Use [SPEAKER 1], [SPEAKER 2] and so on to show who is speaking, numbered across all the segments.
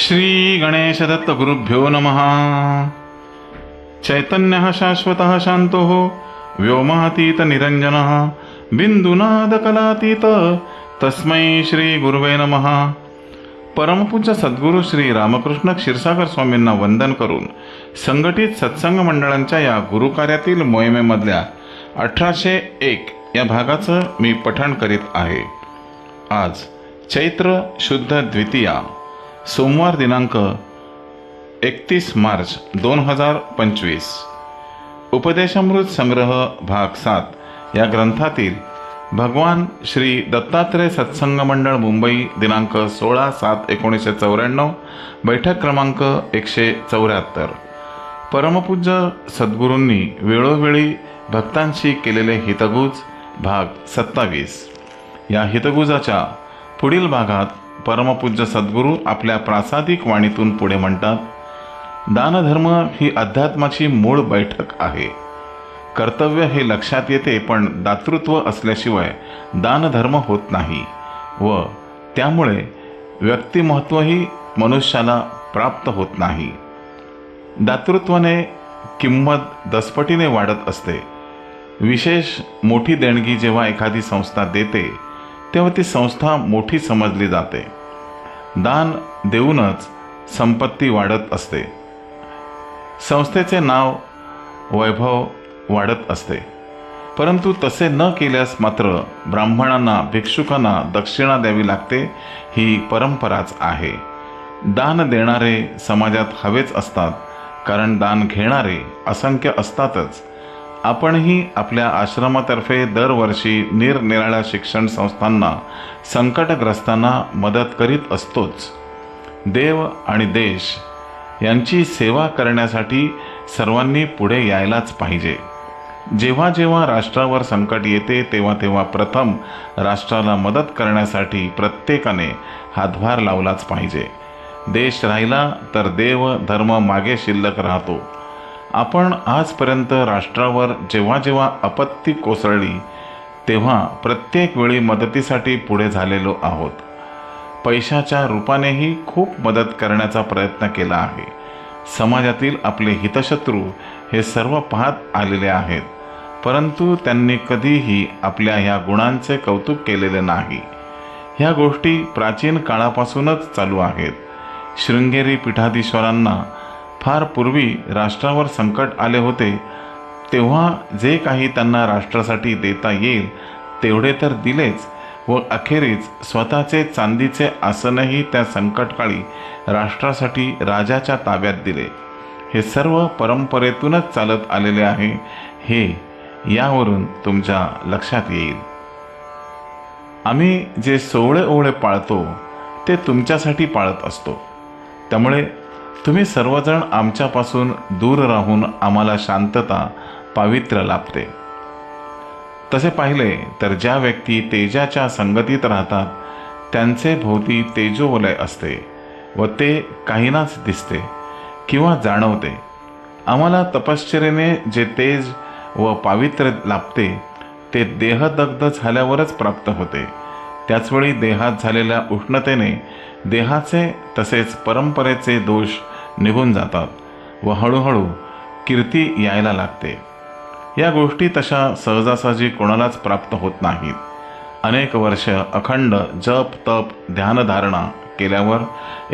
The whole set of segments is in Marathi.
[SPEAKER 1] श्री गणेश दत्त गुरुभ्यो नमः। चैतन्य शाश्वत शांतो व्योमातीत निरंजन बिंदुनादकलातीत तस्मै श्री गुरुवे नमः। परमपूज्य सद्गुरू श्री रामकृष्ण क्षीरसागर स्वामींना वंदन करून संघटित सत्संग मंडळांच्या या गुरुकार्यातील मोहिमेमधल्या अठराशे एक या भागाचं मी पठण करीत आहे. आज चैत्र शुद्ध द्वितीया सोमवार दिनांक एकतीस मार्च दोन हजार पंचवीस. उपदेशामृत संग्रह भाग सात या ग्रंथातील भगवान श्री दत्तात्रय सत्संग मंडळ मुंबई दिनांक सोळा सात एकोणीसशे चौऱ्याण्णव बैठक क्रमांक एकशे चौऱ्याहत्तर. परमपूज्य सद्गुरूंनी वेळोवेळी भक्तांशी केलेले हितगुज भाग सत्तावीस. या हितगुजाच्या पुढील भागात परमपूज्य सद्गुरू आपल्या प्रासादिक वाणीतून पुढे म्हणतात दानधर्म ही अध्यात्माची मूळ बैठक आहे. कर्तव्य हे लक्षात येते पण दातृत्व असल्याशिवाय दानधर्म होत नाही व त्यामुळे व्यक्तिमत्वही मनुष्याला प्राप्त होत नाही. दातृत्वाने किंमत दसपटीने वाढत असते. विशेष मोठी देणगी जेव्हा एखादी संस्था देते तेव्हा ती संस्था मोठी समजली जाते. दान देऊनच संपत्ती वाढत असते. संस्थेचे नाव वैभव वाढत असते. परंतु तसे न केल्यास मात्र ब्राह्मणांना भिक्षुकांना दक्षिणा द्यावी लागते ही परंपराच आहे. दान देणारे समाजात हवेच असतात कारण दान घेणारे असंख्य असतातच. आपणही आपल्या आश्रमातर्फे दरवर्षी निरनिराळ्या शिक्षण संस्थांना संकटग्रस्तांना मदत करीत असतोच. देव आणि देश यांची सेवा करण्यासाठी सर्वांनी पुढे यायलाच पाहिजे. जेव्हा जेव्हा राष्ट्रावर संकट येते तेव्हा तेव्हा प्रथम राष्ट्राला मदत करण्यासाठी प्रत्येकाने हातभार लावलाच पाहिजे. देश राहिला तर देव धर्म मागे शिल्लक राहतो. आपण आजपर्यंत राष्ट्रावर जेव्हा जेव्हा आपत्ती कोसळली तेव्हा प्रत्येक वेळी मदतीसाठी पुढे झालेलो आहोत. पैशाच्या रूपानेही खूप मदत करण्याचा प्रयत्न केला आहे. समाजातील आपले हितशत्रू हे सर्व पाहत आलेले आहेत. परंतु त्यांनी कधीही आपल्या ह्या गुणांचे कौतुक केलेले नाही. ह्या गोष्टी प्राचीन काळापासूनच चालू आहेत. शृंगेरी पीठाधीश्वरांना फार पूर्वी राष्ट्रावर संकट आले होते तेव्हा जे काही त्यांना राष्ट्रासाठी देता येईल तेवढे तर दिलेच व अखेरीस स्वतःचे चांदीचे आसनही त्या संकटकाळी राष्ट्रासाठी राजाच्या ताब्यात दिले. हे सर्व परंपरेतूनच चालत आलेले आहे हे यावरून तुमच्या लक्षात येईल. आम्ही जे सोवळे ओवळे पाळतो ते तुमच्यासाठी पाळत असतो. त्यामुळे तुम्ही सर्वजण आमच्यापासून दूर राहून आम्हाला शांतता पावित्र्य लाभते. तसे पाहिले तर ज्या व्यक्ती तेजाच्या संगतीत राहतात त्यांचे भोवती तेजोवलय असते व ते काहीनाच दिसते किंवा जाणवते. आम्हाला तपश्चर्येने जे तेज व पावित्र्य लाभते ते देहदग्ध झाल्यावरच प्राप्त होते. त्याचवेळी देहात झालेल्या उष्णतेने देहाचे तसेच परंपरेचे दोष निघून जातात व हळूहळू कीर्ती यायला लागते. या गोष्टी तशा सहजासहजी कोणालाच प्राप्त होत नाहीत. अनेक वर्ष अखंड जप तप ध्यानधारणा केल्यावर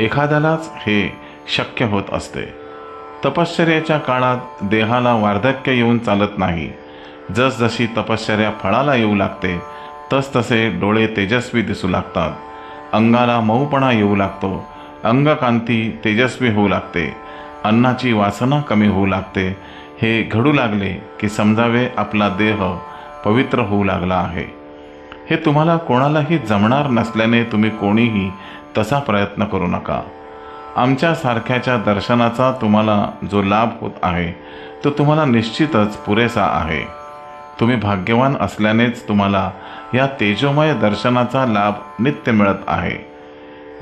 [SPEAKER 1] एखाद्यालाच हे शक्य होत असते. तपश्चर्याच्या काळात देहाला वार्धक्य येऊन चालत नाही. जसजशी तपश्चर्या फळाला येऊ लागते तसतसे डोळे तेजस्वी दिसू लागतात. अंगाला मऊपणा येऊ लागतो. अंगकांती तेजस्वी होऊ लागते. अन्नाची वासना कमी होऊ लागते. हे घडू लागले की समजावे आपला देह पवित्र होऊ लागला आहे. हे तुम्हाला कोणालाही जमणार नसल्याने तुम्ही कोणीही तसा प्रयत्न करू नका. आमच्यासारख्याच्या दर्शनाचा तुम्हाला जो लाभ होत आहे तो तुम्हाला निश्चितच पुरेसा आहे. तुम्ही भाग्यवान असल्यानेच तुम्हाला या तेजोमय दर्शनाचा लाभ नित्य मिळत आहे.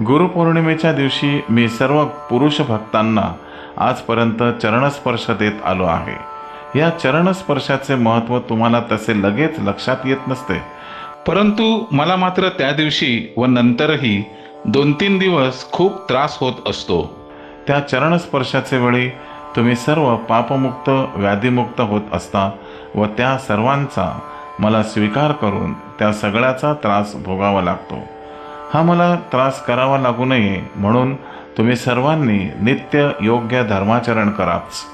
[SPEAKER 1] गुरुपौर्णिमेच्या दिवशी मी सर्व पुरुष भक्तांना आजपर्यंत चरणस्पर्श देत आलो आहे. या चरणस्पर्शाचे महत्त्व तुम्हाला तसे लगेच लक्षात येत नसते. परंतु मला मात्र त्या दिवशी व नंतरही दोन तीन दिवस खूप त्रास होत असतो. त्या चरणस्पर्शाचे वेळी तुम्ही सर्व पापमुक्त व्याधीमुक्त होत असता. व त्या सर्वांचा मला स्वीकार करून त्या सगळ्याचा त्रास भोगावा लागतो. हा मला त्रास करावा लागू नये म्हणून तुम्ही सर्वांनी नित्य योग्य धर्माचरण कराच.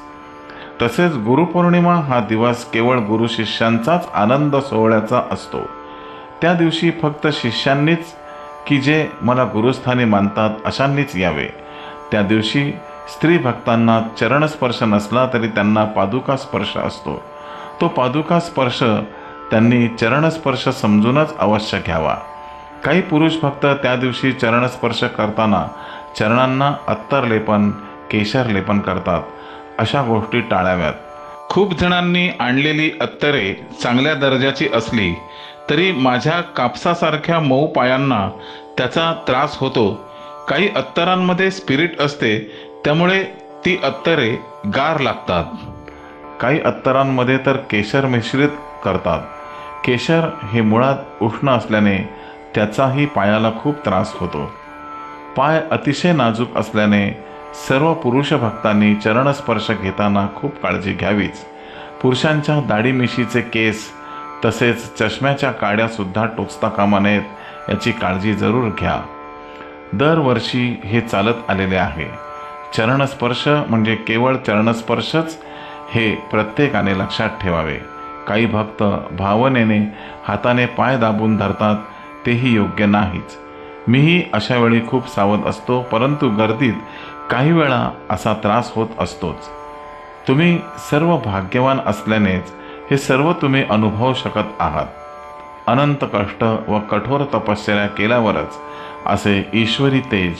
[SPEAKER 1] तसेच गुरुपौर्णिमा हा दिवस केवळ गुरु शिष्यांचाच आनंद सोहळ्याचा असतो. त्या दिवशी फक्त शिष्यांनीच की जे मला गुरुस्थानी मानतात अशांनीच यावे. त्या दिवशी स्त्री भक्तांना चरणस्पर्श नसला तरी त्यांना पादुका स्पर्श असतो. तो पादुका स्पर्श त्यांनी चरणस्पर्श समजूनच अवश्य घ्यावा. काही पुरुष फक्त त्या दिवशी चरणस्पर्श करताना चरणांना अत्तरलेपन केशरलेपन करतात. अशा गोष्टी टाळाव्यात. खूप जणांनी आणलेली अत्तरे चांगल्या दर्जाची असली तरी माझ्या कापसासारख्या मऊ पायांना त्याचा त्रास होतो. काही अत्तरांमध्ये स्पिरिट असते त्यामुळे ती अत्तरे गार लागतात. काही अत्तरांमध्ये तर केशर मिश्रित करतात. केशर हे मुळात उष्ण असल्याने त्याचाही पायाला खूप त्रास होतो. पाय अतिशय नाजूक असल्याने सर्व पुरुष भक्तांनी चरणस्पर्श घेताना खूप काळजी घ्यावीच. पुरुषांच्या दाढीमिशीचे केस तसेच चष्म्याच्या काड्यासुद्धा टोचता कामा नयेत याची काळजी जरूर घ्या. दरवर्षी हे चालत आलेले आहे. चरणस्पर्श म्हणजे केवळ चरणस्पर्शच हे प्रत्येकाने लक्षात ठेवावे. काही भक्त भावनेने हाताने पाय दाबून धरतात तेही योग्य नाहीच. मीही अशा वेळी खूप सावध असतो परंतु गर्दीत काही वेळा असा त्रास होत असतोच. तुम्ही सर्व भाग्यवान असल्यानेच हे सर्व तुम्ही अनुभवू शकत आहात. अनंत कष्ट व कठोर तपश्चर्या केल्यावरच असे ईश्वरी तेज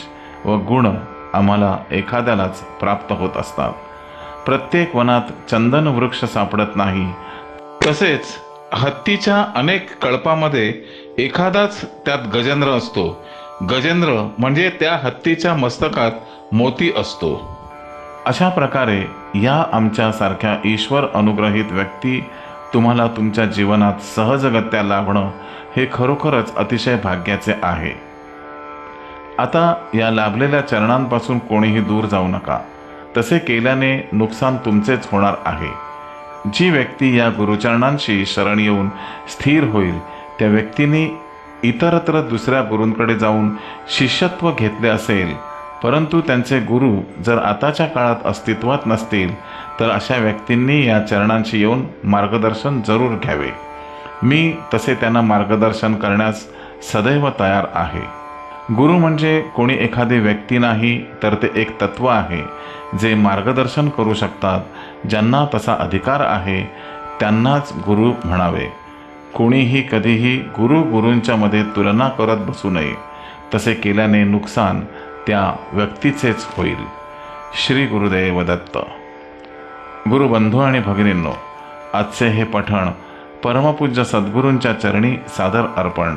[SPEAKER 1] व गुण आम्हाला एखाद्यालाच प्राप्त होत असतात. प्रत्येक वनात चंदन वृक्ष सापडत नाही. तसेच हत्तीच्या अनेक कळपामध्ये एखादाच त्यात गजेंद्र असतो. गजेंद्र म्हणजे त्या हत्तीच्या मस्तकात मोती असतो. अशा प्रकारे या आमच्यासारख्या ईश्वर अनुग्रहित व्यक्ती तुम्हाला तुमच्या जीवनात सहजगत्या लाभणं हे खरोखरच अतिशय भाग्याचे आहे. आता या लाभलेल्या चरणांपासून कोणीही दूर जाऊ नका. तसे केल्याने नुकसान तुमचेच होणार आहे. जी व्यक्ती या गुरुचरणांशी शरण येऊन स्थिर होईल त्या व्यक्तीने इतरत्र दुसऱ्या गुरूंकडे जाऊन शिष्यत्व घेतले असेल. परंतु त्यांचे गुरु जर आताच्या काळात अस्तित्वात नसतील तर अशा व्यक्तींनी या चरणांशी येऊन मार्गदर्शन जरूर घ्यावे. मी तसे त्यांना मार्गदर्शन करण्यास सदैव तयार आहे. गुरु म्हणजे कोणी एखादी व्यक्ती नाही तर ते एक तत्व आहे जे मार्गदर्शन करू शकतात ज्यांना तसा अधिकार आहे त्यांनाच गुरु म्हणावे. कोणीही कधीही गुरु गुरूंच्या मध्ये तुलना करत बसू नये. तसे केल्याने नुकसान त्या व्यक्तीचेच होईल. श्री गुरुदेव दत्त. गुरुबंधू आणि भगिनींनो आजचे हे पठण परमपूज्य सद्गुरूंच्या चरणी सादर अर्पण.